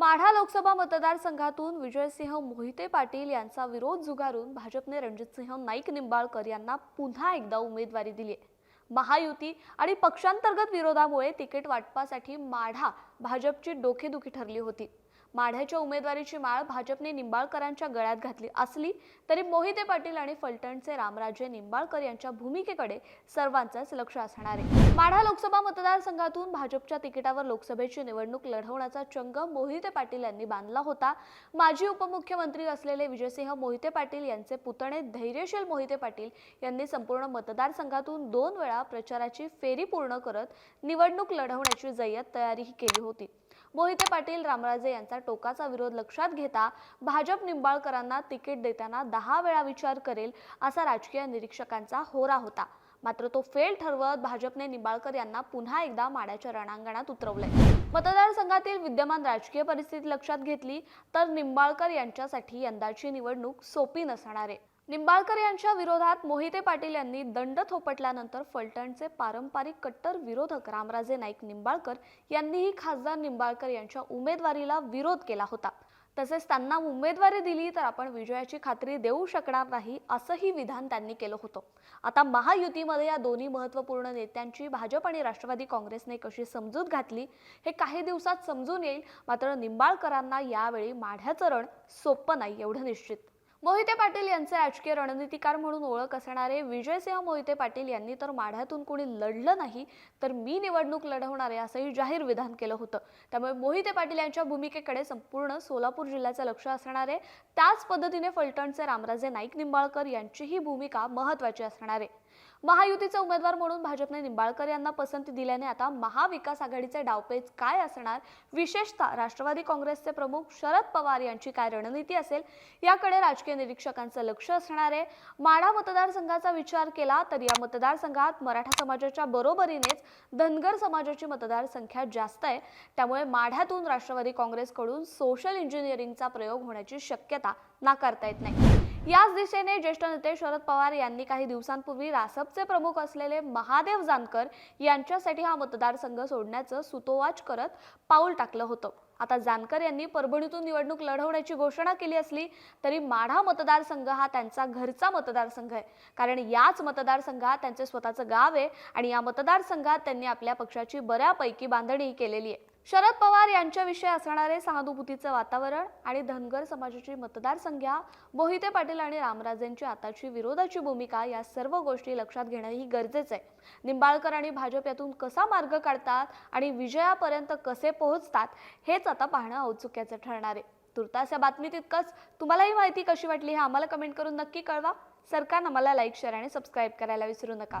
माढा लोकसभा मतदारसंघातून विजयसिंह मोहिते पाटील यांचा विरोध झुगारून भाजपने रणजितसिंह नाईक निंबाळकर यांना पुन्हा एकदा उमेदवारी दिली आहे. महायुती आणि पक्षांतर्गत विरोधामुळे तिकीट वाटपासाठी माढा भाजपची डोकेदुखी ठरली होती. माढ्याच्या उमेदवारीची माळ भाजपने निंबाळकरांच्या गळ्यात घातली असली तरी मोहिते पाटील आणि फलटणचे रामराजे निंबाळकर यांच्या भूमिकेकडे सर्वांचंच लक्ष असणार आहे. माढा लोकसभा मतदारसंघातून भाजपच्या तिकिटावर लोकसभेची निवडणूक लढवण्याचा चंग मोहिते पाटील यांनी बांधला होता. माजी उपमुख्यमंत्री असलेले विजयसिंह मोहिते पाटील यांचे पुतणे धैर्यशील मोहिते पाटील यांनी संपूर्ण मतदारसंघातून दोन वेळा प्रचाराची फेरी पूर्ण करत निवडणूक लढवण्याची जय्यत तयारीही केली होती. मोहिते पाटील रामराजे यांचा टोकाचा विरोध लक्षात घेता भाजप निंबाळकरांना तिकीट देताना दहा वेळा विचार करेल असा राजकीय निरीक्षकांचा होरा होता. मात्र तो फेल ठरवत भाजपने निंबाळकर यांना पुन्हा एकदा माड्याच्या रणांगणात उतरवलंय. मतदारसंघातील विद्यमान राजकीय परिस्थिती लक्षात घेतली तर निंबाळकर यांच्यासाठी यंदाची निवडणूक सोपी नसणार आहे. निंबाळकर यांच्या विरोधात मोहिते पाटील यांनी दंड थोपटल्यानंतर फलटणचे पारंपरिक कट्टर विरोधक रामराजे नाईक निंबाळकर यांनीही खासदार निंबाळकर यांच्या उमेदवारीला विरोध केला होता. तसेच त्यांना उमेदवारी दिली तर आपण विजयाची खात्री देऊ शकणार नाही असंही विधान त्यांनी केलं होतं. आता महायुतीमध्ये या दोन्ही महत्त्वपूर्ण नेत्यांची भाजप आणि राष्ट्रवादी काँग्रेसने कशी समजूत घातली हे काही दिवसात समजून येईल. मात्र निंबाळकरांना यावेळी माढ्याचं रण सोपं नाही एवढं निश्चित. मोहिते पाटील यांचे राजकीय रणनीतिकार म्हणून ओळख असणारे विजयसिंह मोहिते पाटील यांनी तर माढ्यातून कोणी लढलं नाही तर मी निवडणूक लढवणार आहे असंही जाहीर विधान केलं होतं. त्यामुळे मोहिते पाटील यांच्या भूमिकेकडे संपूर्ण सोलापूर जिल्ह्याचं लक्ष असणार आहे त्याच पद्धतीने फलटणचे रामराजे नाईक निंबाळकर यांचीही भूमिका महत्त्वाची असणार. आहे महायुतीचे उमेदवार म्हणून भाजपने निंबाळकर यांना पसंती दिल्याने आता महाविकास आघाडीचे डावपेच काय असणार? विशेषतः राष्ट्रवादी काँग्रेसचे प्रमुख शरद पवार यांची काय रणनीती असेल? याकडे राजकीय निरीक्षकांचं लक्ष असणार आहे. माढा मतदारसंघाचा विचार केला तर या मतदारसंघात मराठा समाजाच्या बरोबरीनेच धनगर समाजाची मतदारसंख्या जास्त आहे. त्यामुळे माढ्यातून राष्ट्रवादी काँग्रेसकडून सोशल इंजिनिअरिंगचा प्रयोग होण्याची शक्यता नाकारता येत नाही. याच दिशेने ज्येष्ठ नेते शरद पवार यांनी काही दिवसांपूर्वी रासपचे प्रमुख असलेले महादेव जानकर यांच्यासाठी हा मतदारसंघ सोडण्याचं सुतोवाच करत पाऊल टाकलं होतं. आता जानकर यांनी परभणीतून निवडणूक लढवण्याची घोषणा केली असली तरी माढा मतदारसंघ हा त्यांचा घरचा मतदारसंघ आहे. कारण याच मतदारसंघात त्यांचे स्वतःचं गाव आहे आणि या मतदारसंघात त्यांनी आपल्या पक्षाची बऱ्यापैकी बांधणी केलेली आहे. शरद पवार यांच्याविषयी असणारे सहानुभूतीचं वातावरण आणि धनगर समाजाची मतदारसंख्या मोहिते पाटील आणि रामराजेंची आताची विरोधाची भूमिका या सर्व गोष्टी लक्षात घेणं ही गरजेचं आहे. निंबाळकर आणि भाजप यातून कसा मार्ग काढतात आणि विजयापर्यंत कसे पोहोचतात हेच आता पाहणं औत्सुक्याचं ठरणार आहे. तुर्तास या बातमीत इतकंच तुम्हाला ही माहिती कशी वाटली हे आम्हाला कमेंट करून नक्की कळवा. सरकारनं मला लाईक शेअर आणि सबस्क्राईब करायला विसरू नका.